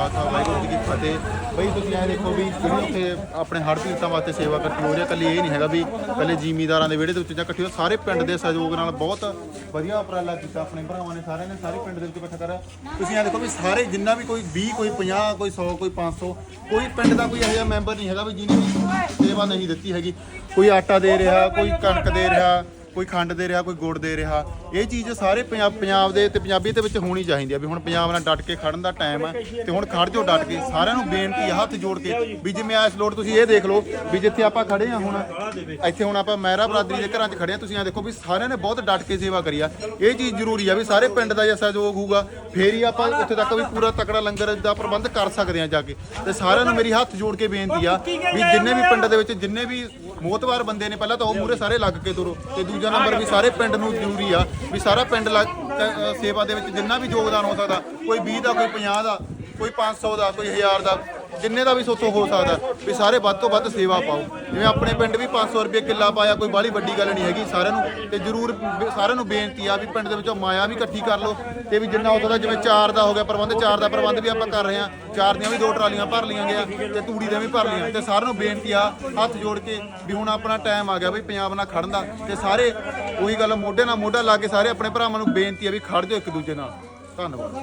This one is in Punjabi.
ਖਾਲਸਾ ਵਾਹਿਗੁਰੂ ਜੀ ਕੀ ਫਤਿਹ। ਬਈ ਤੁਸੀਂ ਐ ਦੇਖੋ ਵੀ ਜਿਹੜੀ ਉੱਥੇ ਆਪਣੇ ਹੜ੍ਹ ਪੀੜਤਾਂ ਵਾਸਤੇ ਸੇਵਾ ਇਕੱਠੀ ਹੋ ਰਿਹਾ ਹੈ ਕੱਲੀ ਇਹ ਨਹੀਂ ਹੈਗਾ ਵੀ ਕੱਲੇ ਜ਼ਿਮੀਦਾਰਾਂ ਦੇ ਵਿਹੜੇ ਦੇ ਉੱਤੇ ਜਾਂ ਇਕੱਠੇ ਹੋ ਸਾਰੇ ਪਿੰਡ ਦੇ ਸਹਿਯੋਗ ਨਾਲ ਬਹੁਤ ਵਧੀਆ ਉਪਰਾਲਾ ਕੀਤਾ, ਆਪਣੇ ਭਰਾਵਾਂ ਨੇ ਸਾਰਿਆਂ ਨੇ, ਸਾਰੇ ਪਿੰਡ ਦੇ ਵਿੱਚ ਇਕੱਠਾ ਕਰਿਆ। ਤੁਸੀਂ ਐ ਦੇਖੋ ਵੀ ਸਾਰੇ ਜਿੰਨਾ ਵੀ ਕੋਈ 20 ਕੋਈ 50 ਕੋਈ 100 ਕੋਈ 500 ਕੋਈ ਪਿੰਡ ਦਾ ਕੋਈ ਇਹੋ ਜਿਹਾ ਮੈਂਬਰ ਨਹੀਂ ਹੈਗਾ ਵੀ ਜਿਹਨੇ ਸੇਵਾ ਨਹੀਂ ਦਿੱਤੀ ਹੈਗੀ। ਕੋਈ ਆਟਾ ਦੇ ਰਿਹਾ, ਕੋਈ ਕਣਕ ਦੇ ਰਿਹਾ ਕੋਈ ਖੰਡ ਦੇ ਰਿਹਾ, ਕੋਈ ਗੁੜ ਦੇ ਰਿਹਾ, ਇਹ ਚੀਜ਼ ਸਾਰੇ ਪੰਜਾਬ ਪੰਜਾਬ ਦੇ ਤੇ ਪੰਜਾਬੀ ਦੇ ਵਿੱਚ ਹੋਣੀ ਚਾਹੀਦੀ ਆ ਵੀ ਹੁਣ ਪੰਜਾਬ ਨਾਲ ਡਟ ਕੇ ਖੜਨ ਦਾ ਟਾਈਮ ਹੈ ਤੇ ਹੁਣ ਖੜ ਜੋ ਡਟ ਕੇ ਸਾਰਿਆਂ ਨੂੰ ਬੇਨਤੀ ਹੈ ਹੱਥ ਜੋੜ ਕੇ ਵੀ ਜਿਵੇਂ ਇਸ ਲੋੜ ਤੁਸੀਂ ਇਹ ਦੇਖ ਲਓ ਵੀ ਜਿੱਥੇ ਆਪਾਂ ਖੜੇ ਆ ਹੁਣ, ਇੱਥੇ ਹੁਣ ਆਪਾਂ ਮਹਿਰਾ ਬਰਾਦਰੀ ਦੇ ਘਰਾਂ 'ਚ ਖੜੇ ਆ, ਤੁਸੀਂ ਆ ਦੇਖੋ ਵੀ ਸਾਰਿਆਂ ਨੇ ਬਹੁਤ ਡਟ ਕੇ ਸੇਵਾ ਕਰੀ ਆ। ਇਹ ਚੀਜ਼ ਜ਼ਰੂਰੀ ਆ ਵੀ ਸਾਰੇ ਪਿੰਡ ਦਾ ਜੇ ਸਹਿਯੋਗ ਹੋਊਗਾ, ਫੇਰ ਹੀ ਆਪਾਂ ਉੱਥੇ ਤੱਕ ਵੀ ਪੂਰਾ ਤਕੜਾ ਲੰਗਰ ਦਾ ਪ੍ਰਬੰਧ ਕਰ ਸਕਦੇ ਆ ਜਾ ਕੇ। ਤੇ ਸਾਰਿਆਂ ਨੂੰ ਮੇਰੀ ਹੱਥ ਜੋੜ ਕੇ ਬੇਨਤੀ ਆ ਵੀ ਜਿੰਨੇ ਵੀ ਪਿੰਡ ਦੇ ਵਿੱਚ ਜਿੰਨੇ ਵੀ ਮੋਤਵਾਰ ਬੰਦੇ ਨੇ ਪਹਿਲਾਂ ਤਾਂ ਉਹ ਮੂਰੇ ਸਾਰੇ ਲੱਗ ਕੇ ਤੁਰੋ ਤੇ ਦੂਜਾ ਨੰਬਰ ਵੀ ਸਾਰੇ ਪਿੰਡ ਨੂੰ ਜ਼ਰੂਰੀ ਆ ਵੀ ਸਾਰਾ ਪਿੰਡ ਲੱਗ ਅ, ਸੇਵਾ ਦੇ ਵਿੱਚ ਜਿੰਨਾ ਵੀ ਯੋਗਦਾਨ ਹੋ ਸਕਦਾ ਕੋਈ 20 ਦਾ ਕੋਈ 50 ਦਾ ਕੋਈ 500 ਦਾ ਕੋਈ 1000 ਦਾ ਜਿੰਨੇ ਦਾ ਵੀ ਸੋਚੋ ਹੋ ਸਕਦਾ ਵੀ ਸਾਰੇ ਵੱਧ ਤੋਂ ਵੱਧ ਸੇਵਾ ਪਾਓ। ਜਿਵੇਂ ਆਪਣੇ ਪਿੰਡ ਵੀ 500 ਰੁਪਏ ਕਿੱਲਾ ਪਾਇਆ, ਕੋਈ ਬਾਹਲੀ ਵੱਡੀ ਗੱਲ ਨਹੀਂ ਹੈਗੀ ਸਾਰਿਆਂ ਨੂੰ। ਤੇ ਜਰੂਰ ਬ- ਸਾਰਿਆਂ ਨੂੰ ਬੇਨਤੀ ਆ ਵੀ ਪਿੰਡ ਦੇ ਵਿੱਚੋਂ ਮਾਇਆ ਵੀ ਇਕੱਠੀ ਕਰ ਲਓ। ਤੇ ਵੀ ਜਿੰਨਾ ਹੋ ਦਾ ਜਿਵੇਂ ਚਾਰ ਦਾ ਹੋ ਗਿਆ ਪ੍ਰਬੰਧ, ਚਾਰ ਦਾ ਪ੍ਰਬੰਧ ਵੀ ਆਪਾਂ ਕਰ ਰਹੇ ਹਾਂ। ਚਾਰ ਦੀਆਂ ਵੀ ਦੋ ਟਰਾਲੀਆਂ ਭਰ ਲਈਆਂ ਗਿਆ ਤੇ ਤੂੜੀ ਦੀਆਂ ਵੀ ਭਰ ਲਈਆਂ। ਤੇ ਸਾਰਿਆਂ ਨੂੰ ਬੇਨਤੀ ਆ, ਹੱਥ ਜੋੜ ਕੇ ਵੀ ਹੁਣ ਆਪਣਾ ਟਾਈਮ ਆ ਗਿਆ ਵੀ ਪੰਜਾਬ ਨਾਲ ਖੜਨ ਦਾ। ਤੇ ਸਾਰੇ ਉਹੀ ਗੱਲ ਮੋਢੇ ਨਾਲ ਮੋਢਾ ਲਾ ਕੇ ਸਾਰੇ ਆਪਣੇ ਭਰਾਵਾਂ ਨੂੰ ਬੇਨਤੀ ਆ ਵੀ ਖੜ ਜਾਓ ਇੱਕ ਦੂਜੇ ਨਾਲ। ਧੰਨਵਾਦ।